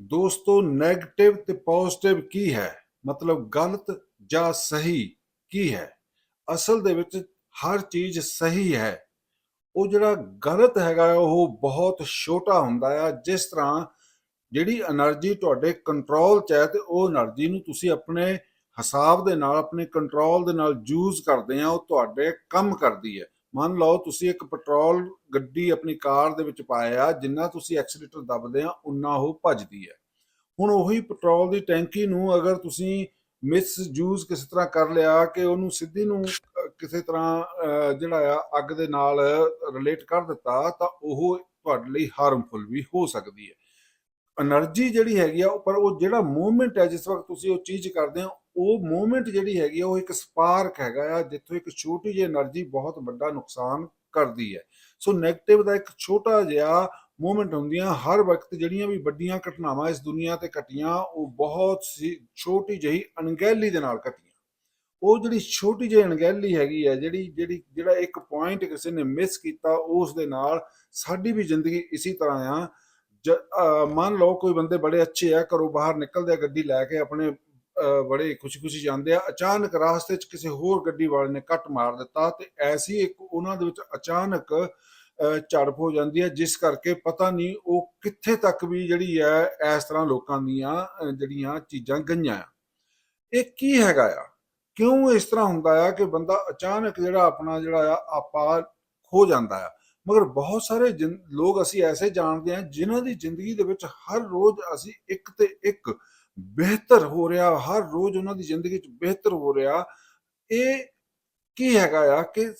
ਦੋਸਤੋ 네ਗੇਟਿਵ ਤੇ ਪੋਜ਼ਿਟਿਵ ਕੀ ਹੈ? ਮਤਲਬ ਗਲਤ ਜਾਂ ਸਹੀ ਕੀ ਹੈ? ਅਸਲ ਦੇ ਵਿੱਚ ਹਰ ਚੀਜ਼ ਸਹੀ ਹੈ। ਉਹ ਜਿਹੜਾ ਗਲਤ ਹੈਗਾ, ਉਹ ਬਹੁਤ ਛੋਟਾ ਹੁੰਦਾ ਆ। ਜਿਸ ਤਰ੍ਹਾਂ ਜਿਹੜੀ એનર્ਜੀ ਤੁਹਾਡੇ ਕੰਟਰੋਲ 'ਚ ਹੈ ਤੇ ਉਹ એનર્ਜੀ ਨੂੰ ਤੁਸੀਂ ਆਪਣੇ ਹਿਸਾਬ ਦੇ ਨਾਲ, ਆਪਣੇ ਕੰਟਰੋਲ ਦੇ ਨਾਲ ਯੂਜ਼ ਕਰਦੇ ਆ, ਉਹ ਤੁਹਾਡੇ ਕੰਮ ਕਰਦੀ ਹੈ। ਮੰਨ ਲਓ ਤੁਸੀਂ ਇੱਕ ਪੈਟਰੋਲ ਗੱਡੀ ਆਪਣੀ ਕਾਰ ਦੇ ਵਿੱਚ ਪਾਇਆ ਜਿੰਨਾ ਤੁਸੀਂ ਐਕਸਲੇਟਰ ਦਬਦੇ ਆ, ਉਨਾ ਉਹ ਭੱਜਦੀ ਹੈ ਹੁਣ ਉਹੀ ਪੈਟਰੋਲ ਦੀ ਟੈਂਕੀ ਨੂੰ ਅਗਰ ਤੁਸੀਂ ਮਿਸ ਯੂਜ਼ ਕਿਸ ਤਰ੍ਹਾਂ ਕਰ ਲਿਆ ਕਿ ਉਹਨੂੰ ਸਿੱਧੀ ਨੂੰ ਕਿਸੇ ਤਰ੍ਹਾਂ ਜਿਹੜਾ ਆ, ਅੱਗ ਦੇ ਨਾਲ ਰਿਲੇਟ ਕਰ ਦਿੱਤਾ, ਤਾਂ ਉਹ ਤੁਹਾਡੇ ਲਈ ਹਾਰਮਫੁਲ ਵੀ ਹੋ ਸਕਦੀ ਹੈ એનર્ਜੀ ਜਿਹੜੀ ਹੈਗੀ ਆ, ਪਰ ਉਹ ਜਿਹੜਾ ਮੂਵਮੈਂਟ ਹੈ ਜਿਸ ਵਕਤ ਤੁਸੀਂ ਉਹ ਚੀਜ਼ ਕਰਦੇ ਹੋ ਉਹ ਮੂਵਮੈਂਟ ਜਿਹੜੀ ਹੈਗੀ ਉਹ ਇੱਕ ਸਪਾਰਕ ਹੈਗਾ ਆ, ਜਿੱਥੋਂ ਇੱਕ ਛੋਟੀ ਜਿਹੀ એનર્ਜੀ ਬਹੁਤ ਵੱਡਾ ਨੁਕਸਾਨ ਕਰਦੀ ਹੈ। ਸੋ 네ਗੇਟਿਵ ਦਾ ਇੱਕ ਛੋਟਾ ਜਿਹਾ ਮੂਵਮੈਂਟ ਹੁੰਦੀਆਂ, ਹਰ ਵਕਤ ਜਿਹੜੀਆਂ ਵੀ ਵੱਡੀਆਂ ਘਟਨਾਵਾਂ ਇਸ ਦੁਨੀਆ ਤੇ ਘਟੀਆਂ, ਉਹ ਬਹੁਤ ਛੋਟੀ ਜਿਹੀ ਅਣਗਹਿਲੀ ਦੇ ਨਾਲ ਘਟੀਆਂ। ਉਹ ਜਿਹੜੀ ਛੋਟੀ ਜਿਹੀ ਅਣਗਹਿਲੀ ਹੈਗੀ ਹੈ ਜਿਹੜੀ ਜਿਹੜੀ, ਜਿਹੜਾ ਇੱਕ ਪੁਆਇੰਟ ਕਿਸੇ ਨੇ ਮਿਸ ਕੀਤਾ, ਉਸ ਦੇ ਨਾਲ ਸਾਡੀ ਵੀ ਜ਼ਿੰਦਗੀ ਇਸੇ ਤਰ੍ਹਾਂ ਆ। ਮੰਨ ਲਓ ਕੋਈ ਬੰਦੇ ਬੜੇ ਅੱਛੇ ਆ, ਘਰੋਂ ਬਾਹਰ ਨਿਕਲਦੇ ਆ, ਗੱਡੀ ਲੈ ਕੇ ਆਪਣੇ ਬੜੇ ਖੁਸ਼ੀ-ਖੁਸ਼ੀ ਜਾਂਦੇ ਆ। ਅਚਾਨਕ ਰਾਸਤੇ 'ਚ ਕਿਸੇ ਹੋਰ ਗੱਡੀ ਵਾਲੇ ਨੇ ਕੱਟ ਮਾਰ ਦਿੱਤਾ ਤੇ ਐਸੀ ਇੱਕ ਉਹਨਾਂ ਦੇ ਵਿੱਚ ਅਚਾਨਕ ਝੜਪ ਹੋ ਜਾਂਦੀ ਹੈ, ਜਿਸ ਕਰਕੇ ਪਤਾ ਨਹੀਂ ਉਹ ਕਿੱਥੇ ਤੱਕ ਵੀ ਜਿਹੜੀ ਹੈ, ਇਸ ਤਰ੍ਹਾਂ ਲੋਕਾਂ ਦੀਆਂ ਜਿਹੜੀਆਂ ਚੀਜ਼ਾਂ ਗਈਆਂ ਆ। ਇਹ ਕੀ ਹੈਗਾ ਆ? ਕਿਉਂ ਇਸ ਤਰ੍ਹਾਂ ਹੁੰਦਾ ਆ ਕਿ ਬੰਦਾ ਅਚਾਨਕ ਜਿਹੜਾ ਆਪਣਾ ਜਿਹੜਾ ਆ, ਆਪਾ ਖੋ ਜਾਂਦਾ ਆ? ਮਗਰ ਬਹੁਤ ਸਾਰੇ ਜਿਨ- ਲੋਕ ਅਸੀਂ ਐਸੇ ਜਾਣਦੇ ਹਾਂ ਜਿਨ੍ਹਾਂ ਦੀ ਜ਼ਿੰਦਗੀ ਦੇ ਵਿੱਚ ਹਰ ਰੋਜ਼ ਅਸੀਂ ਇੱਕ ਤੇ ਇੱਕ ਬਿਹਤਰ ਹੋ ਰਿਹਾ, ਹਰ ਰੋਜ਼ ਉਹਨਾਂ ਦੀ ਜ਼ਿੰਦਗੀ 'ਚ ਬਿਹਤਰ ਹੋ ਰਿਹਾ। ਇਹ ਕੀ ਹੈਗਾ ਆ ਕਿ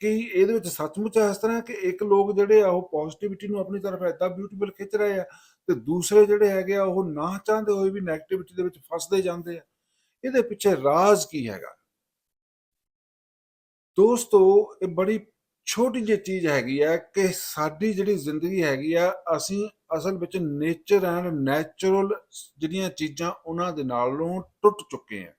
ਕੀ ਇਹਦੇ ਵਿੱਚ ਸੱਚਮੁੱਚ ਇਸ ਤਰ੍ਹਾਂ ਕਿ ਇੱਕ ਲੋਕ ਜਿਹੜੇ ਆ ਉਹ ਪੋਜ਼ਿਟਿਵਿਟੀ ਨੂੰ ਆਪਣੀ ਤਰਫ ਏਦਾਂ ਬਿਊਟੀਫੁਲ ਖਿੱਚ ਰਹੇ ਆ ਤੇ ਦੂਸਰੇ ਜਿਹੜੇ ਹੈਗੇ ਆ ਉਹ ਨਾ ਚਾਹੁੰਦੇ ਹੋਏ ਵੀ 네ਗੇਟਿਵਿਟੀ ਦੇ ਵਿੱਚ ਫਸਦੇ ਜਾਂਦੇ ਆ। ਇਹਦੇ ਪਿੱਛੇ ਰਾਜ਼ ਕੀ ਹੈਗਾ? ਦੋਸਤੋ, ਇਹ ਬੜੀ ਛੋਟੀ ਜਿਹੀ ਚੀਜ਼ ਹੈਗੀ ਆ ਕਿ ਸਾਡੀ ਜਿਹੜੀ ਜ਼ਿੰਦਗੀ ਹੈਗੀ ਆ, ਅਸੀਂ ਅਸਲ ਵਿੱਚ ਨੇਚਰ ਐਂਡ ਨੈਚੁਰਲ ਜਿਹੜੀਆਂ ਚੀਜ਼ਾਂ ਉਹਨਾਂ ਦੇ ਨਾਲੋਂ ਟੁੱਟ ਚੁੱਕੇ ਆ।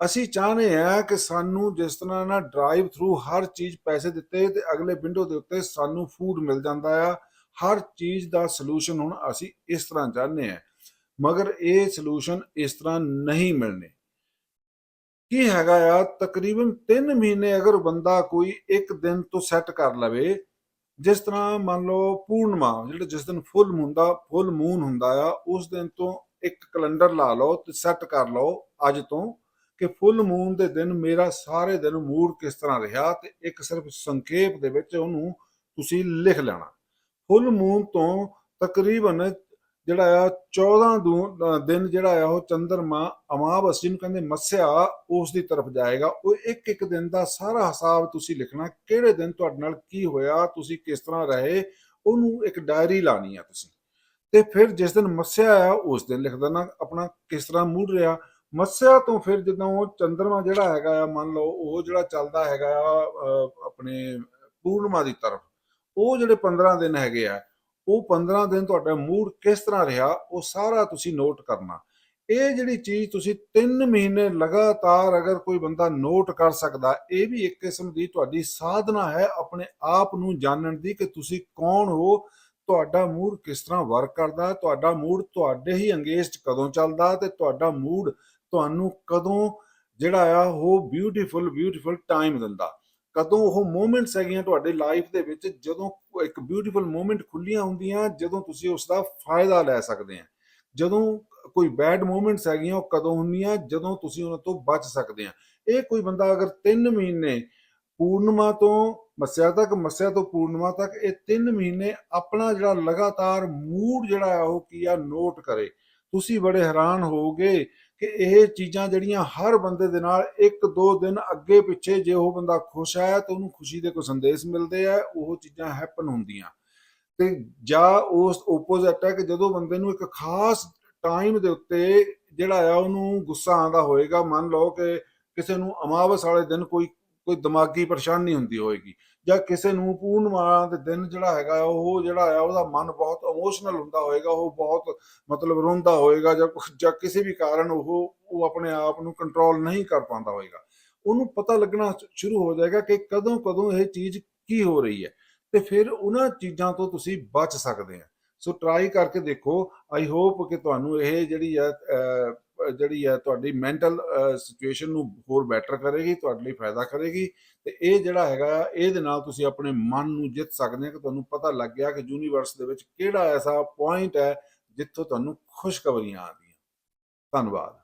ਅਸੀਂ ਚਾਹੁੰਦੇ ਆ ਕਿ ਸਾਨੂੰ ਜਿਸ ਤਰ੍ਹਾਂ ਨਾ ਡਰਾਈਵ ਥਰੂ ਹਰ ਚੀਜ਼ ਪੈਸੇ ਦਿੱਤੇ ਤੇ ਅਗਲੇ ਵਿੰਡੋ ਦੇ ਉੱਤੇ ਸਾਨੂੰ ਫੂਡ ਮਿਲ ਜਾਂਦਾ ਆ, ਹਰ ਚੀਜ਼ ਦਾ ਸੋਲੂਸ਼ਨ ਹੁਣ ਅਸੀਂ ਇਸ ਤਰ੍ਹਾਂ ਚਾਹੁੰਦੇ ਆ ਮਗਰ ਇਹ ਸੋਲੂਸ਼ਨ ਇਸ ਤਰ੍ਹਾਂ ਨਹੀਂ ਮਿਲਨੇ ਕੀ ਹੈਗਾ ਆ, ਤਕਰੀਬਨ 3 ਮਹੀਨੇ ਅਗਰ ਬੰਦਾ ਕੋਈ ਇੱਕ ਦਿਨ ਤੋਂ ਸੈੱਟ ਕਰ ਲਵੇ ਜਿਸ ਤਰ੍ਹਾਂ ਮੰਨ ਲਓ ਪੂਰਨਮਾ, ਜਿਹੜਾ ਜਿਸ ਦਿਨ ਫੁੱਲ ਹੁੰਦਾ, ਫੁੱਲ ਮੂਨ ਹੁੰਦਾ ਆ, ਉਸ ਦਿਨ ਤੋਂ ਇੱਕ ਕੈਲੰਡਰ ਲਾ ਲਓ ਤੇ ਸੈੱਟ ਕਰ ਲਓ ਅੱਜ ਤੋਂ ਕਿ ਫੁੱਲ ਮੂਨ ਦੇ ਦਿਨ ਮੇਰਾ ਸਾਰੇ ਦਿਨ ਮੂਡ ਕਿਸ ਤਰ੍ਹਾਂ ਰਿਹਾ ਤੇ ਇੱਕ ਸਿਰਫ ਸੰਖੇਪ ਦੇ ਵਿੱਚ ਉਹਨੂੰ ਤੁਸੀਂ ਲਿਖ ਲੈਣਾ। ਫੁੱਲ ਮੂਨ ਤੋਂ ਤਕਰੀਬਨ ਜਿਹੜਾ ਆ 14 ਦੂ- ਦਿਨ ਜਿਹੜਾ ਆ ਉਹ ਚੰਦਰਮਾ ਅਮਾਵਸੀ ਨੂੰ ਕਹਿੰਦੇ ਮੱਸਿਆ ਉਸ ਦੀ ਤਰਫ ਜਾਏਗਾ। ਉਹ ਇੱਕ ਇੱਕ ਦਿਨ ਦਾ ਸਾਰਾ ਹਿਸਾਬ ਤੁਸੀਂ ਲਿਖਣਾ ਕਿਹੜੇ ਦਿਨ ਤੁਹਾਡੇ ਨਾਲ ਕੀ ਹੋਇਆ ਤੁਸੀਂ ਕਿਸ ਤਰ੍ਹਾਂ ਰਹੇ ਉਹਨੂੰ ਇੱਕ ਡਾਇਰੀ ਲਾਣੀ ਆ ਤੁਸੀਂ। ਤੇ ਫਿਰ ਜਿਸ ਦਿਨ ਮੱਸਿਆ ਆ ਉਸ ਦਿਨ ਲਿਖ ਦੇਣਾ ਆਪਣਾ ਕਿਸ ਤਰ੍ਹਾਂ ਮੂਡ ਰਿਹਾ। ਮੱਸਿਆ ਤੋਂ ਫਿਰ ਜਦੋਂ ਉਹ ਚੰਦਰਮਾ ਜਿਹੜਾ ਹੈਗਾ ਆ ਮੰਨ ਲਓ ਉਹ ਜਿਹੜਾ ਚੱਲਦਾ ਹੈਗਾ ਆ ਅ, ਆਪਣੇ ਪੂਰਨਮਾ ਦੀ ਤਰਫ ਉਹ ਜਿਹੜੇ 15 ਦਿਨ ਹੈਗੇ ਆ ਉਹ 15 ਦਿਨ ਤੁਹਾਡਾ ਮੂਡ ਕਿਸ ਤਰ੍ਹਾਂ ਰਿਹਾ, ਉਹ ਸਾਰਾ ਤੁਸੀਂ ਨੋਟ ਕਰਨਾ। ਇਹ ਜਿਹੜੀ ਚੀਜ਼ ਤੁਸੀਂ 3 ਮਹੀਨੇ ਲਗਾਤਾਰ ਅਗਰ ਕੋਈ ਬੰਦਾ ਨੋਟ ਕਰ ਸਕਦਾ, ਇਹ ਵੀ ਇੱਕ ਕਿਸਮ ਦੀ ਤੁਹਾਡੀ ਸਾਧਨਾ ਹੈ ਆਪਣੇ ਆਪ ਨੂੰ ਜਾਣਨ ਦੀ ਕਿ ਤੁਸੀਂ ਕੌਣ ਹੋ, ਤੁਹਾਡਾ ਮੂਡ ਕਿਸ ਤਰ੍ਹਾਂ ਵਰਕ ਕਰਦਾ, ਤੁਹਾਡਾ ਮੂਡ ਤੁਹਾਡੇ ਹੀ ਅੰਗੇਸਟ ਕਦੋਂ ਚੱਲਦਾ ਤੇ ਤੁਹਾਡਾ ਮੂਡ ਤੁਹਾਨੂੰ ਕਦੋਂ ਜਿਹੜਾ ਆ ਉਹ ਬਿਊਟੀਫੁਲ ਬਿਊਟੀਫੁਲ ਟਾਈਮ ਦਿੰਦਾ। ਕਦੋਂ ਉਹ ਮੂਮੈਂਟਸ ਹੈਗੀਆਂ ਤੁਹਾਡੇ ਲਾਈਫ ਦੇ ਵਿੱਚ, ਜਦੋਂ ਇੱਕ ਬਿਊਟੀਫੁਲ ਮੂਮੈਂਟ ਖੁੱਲੀਆਂ ਹੁੰਦੀਆਂ, ਜਦੋਂ ਤੁਸੀਂ ਉਸ ਦਾ ਫਾਇਦਾ ਲੈ ਸਕਦੇ ਆ। ਜਦੋਂ ਕੋਈ ਬੈਡ ਮੂਮੈਂਟਸ ਹੈਗੀਆਂ, ਉਹ ਕਦੋਂ ਹੁੰਦੀਆਂ, ਜਦੋਂ ਤੁਸੀਂ ਉਹਨਾਂ ਤੋਂ ਬਚ ਸਕਦੇ ਆ। ਇਹ ਕੋਈ ਬੰਦਾ ਅਗਰ 3 ਮਹੀਨੇ ਪੂਰਨਮਾ ਤੋਂ, ਮੱਸਿਆ ਤੱਕ, ਮੱਸਿਆ ਤੋਂ ਪੂਰਨਮਾ ਤੱਕ, ਇਹ 3 ਮਹੀਨੇ ਆਪਣਾ ਜਿਹੜਾ ਲਗਾਤਾਰ ਮੂਡ ਜਿਹੜਾ ਆ, ਉਹ ਕੀ ਆ ਨੋਟ ਕਰੇ। ਤੁਸੀਂ ਬੜੇ ਹੈਰਾਨ ਹੋਵੋਗੇ ਕਿ ਇਹ ਚੀਜ਼ਾਂ ਜਿਹੜੀਆਂ ਹਰ ਬੰਦੇ ਦੇ ਨਾਲ ਇੱਕ ਦੋ ਦਿਨ ਅੱਗੇ ਪਿੱਛੇ ਜੇ ਉਹ ਬੰਦਾ ਖੁਸ਼ ਹੈ ਤਾਂ ਉਹਨੂੰ ਖੁਸ਼ੀ ਦੇ ਕੋਈ ਸੰਦੇਸ਼ ਮਿਲਦੇ ਆ, ਉਹ ਚੀਜ਼ਾਂ ਹੈਪਨ ਹੁੰਦੀਆਂ। ਤੇ ਜਾਂ ਉਸ ਆਪੋਜ਼ਿਟ ਹੈ ਕਿ ਜਦੋਂ ਬੰਦੇ ਨੂੰ ਇੱਕ ਖਾਸ ਟਾਈਮ ਦੇ ਉੱਤੇ ਜਿਹੜਾ ਆ ਉਹਨੂੰ ਗੁੱਸਾ ਆਂਦਾ ਹੋਏਗਾ, ਮੰਨ ਲਓ ਕਿ ਕਿਸੇ ਨੂੰ ਅਮਾਵਸ ਵਾਲੇ ਦਿਨ ਕੋਈ ਕੋਈ ਦਿਮਾਗੀ ਪਰੇਸ਼ਾਨੀ ਹੁੰਦੀ ਹੋਏਗੀ ਜਾਂ ਕਿਸੇ ਨੂੰ ਪੂਰਨਮਾ ਦੇ ਦਿਨ ਜਿਹੜਾ ਹੈਗਾ ਉਹ ਜਿਹੜਾ ਆ ਉਹਦਾ ਮਨ ਬਹੁਤ ਇਮੋਸ਼ਨਲ ਹੁੰਦਾ ਹੋਏਗਾ ਉਹ ਬਹੁਤ ਮਤਲਬ ਰੋਂਦਾ ਹੋਏਗਾ ਜਾਂ ਜਾਂ ਕਿਸੇ ਵੀ ਕਾਰਨ ਉਹ ਉਹ ਆਪਣੇ ਆਪ ਨੂੰ ਕੰਟਰੋਲ ਨਹੀਂ ਕਰ ਪਾਉਂਦਾ ਹੋਏਗਾ। ਉਹਨੂੰ ਪਤਾ ਲੱਗਣਾ ਸ਼ੁਰੂ ਹੋ ਜਾਏਗਾ ਕਿ ਕਦੋਂ ਕਦੋਂ ਇਹ ਚੀਜ਼ ਕੀ ਹੋ ਰਹੀ ਹੈ। ਤੇ ਫਿਰ ਉਹਨਾਂ ਚੀਜ਼ਾਂ ਤੋਂ ਤੁਸੀਂ ਬਚ ਸਕਦੇ ਆ। ਸੋ ਟਰਾਈ ਕਰਕੇ ਦੇਖੋ ਆਈ ਹੋਪ ਕਿ ਤੁਹਾਨੂੰ ਇਹ ਜਿਹੜੀ ਆ ਅਹ, ਜਿਹੜੀ ਹੈ ਤੁਹਾਡੀ ਮੈਂਟਲ ਸਿਚੁਏਸ਼ਨ ਨੂੰ ਹੋਰ ਬੈਟਰ ਕਰੇਗੀ, ਤੁਹਾਡੇ ਲਈ ਫਾਇਦਾ ਕਰੇਗੀ ਤੇ ਇਹ ਜਿਹੜਾ ਹੈਗਾ, ਇਹਦੇ ਨਾਲ ਤੁਸੀਂ ਆਪਣੇ ਮਨ ਨੂੰ ਜਿੱਤ ਸਕਦੇ ਹੋ ਕਿ ਤੁਹਾਨੂੰ ਪਤਾ ਲੱਗ ਗਿਆ ਕਿ ਯੂਨੀਵਰਸ ਦੇ ਵਿੱਚ ਕਿਹੜਾ ਐਸਾ ਪੁਆਇੰਟ ਹੈ ਜਿੱਥੋਂ ਤੁਹਾਨੂੰ ਖੁਸ਼ਖਬਰੀਆਂ ਆਉਂਦੀਆਂ। ਧੰਨਵਾਦ।